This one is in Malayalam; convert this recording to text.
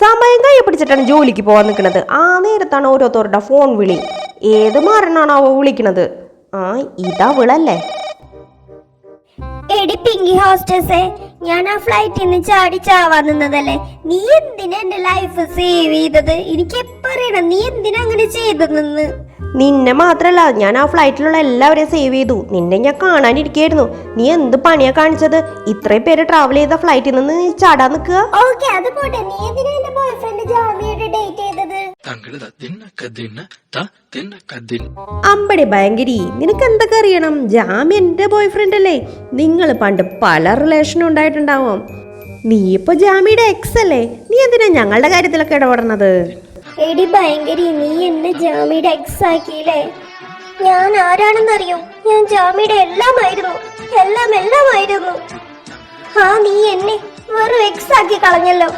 സമയം കൈ പിടിച്ചിട്ടാണ് ജോലിക്ക് പോകാൻ നിൽക്കുന്നത്. ആ നേരത്താണ് ഓരോരുത്തരുടെ ഫോൺ വിളി. ഏത് മരണാണാവോ വിളിക്കണത് ആ ഇതവളല്ലേ? എടി പിങ്കി ഹോസ്റ്റസേ ഞാൻ ആ ഫ്ലൈറ്റിൽ നിന്ന് ചാടി ചാവാൻ നിന്നതല്ലേ? നീ എന്തിനാ എന്റെ ലൈഫ് സേവ് ചെയ്തത്? എനിക്ക് എപ്പറിയണം നീ എന്തിനാ അങ്ങനെ ചെയ്തതെന്ന് നിന്നെ? മാത്രല്ല ഞാൻ ആ ഫ്ലൈറ്റിലുള്ള എല്ലാവരെയും സേവ് ചെയ്തു. നിന്നെ ഞാൻ കാണാനിരിക്കായിരുന്നു. നീ എന്ത് പണിയാ കാണിച്ചത്? ഇത്രയും പേര് ട്രാവൽ ചെയ്ത ഫ്ലൈറ്റിൽ നിന്ന് നീ ചാടാൻ നിൽക്കുക. ഓക്കെ അത് പോട്ടെ. നീ എന്തിനാ എന്റെ ബോയ്ഫ്രണ്ട് അമ്പടി ഭയങ്കരി നിനക്ക് എന്തൊക്കെ അറിയണം? ജാമ്യ എന്റെ ബോയ് ഫ്രണ്ട് അല്ലേ? നിങ്ങൾ പണ്ട് പല റിലേഷനും ഉണ്ടായിട്ടുണ്ടാവും. നീ ഇപ്പൊ ജാമിയുടെ എക്സ് അല്ലേ? നീ എന്തിനാ ഞങ്ങളുടെ കാര്യത്തിലൊക്കെ ഇടപെടണത് എടി ഭയങ്കരി നീ എന്നെ ജാമിയുടെ എക്സ് ആക്കിയില്ലേ? ഞാൻ ആരാണെന്നറിയോ? ഞാൻ ജാമിയുടെ എല്ലാമായിരുന്നു. എല്ലാം എല്ലാമായിരുന്നു. ആ നീ എന്നെ വെറും എക്സ് ആക്കി കളഞ്ഞല്ലോ.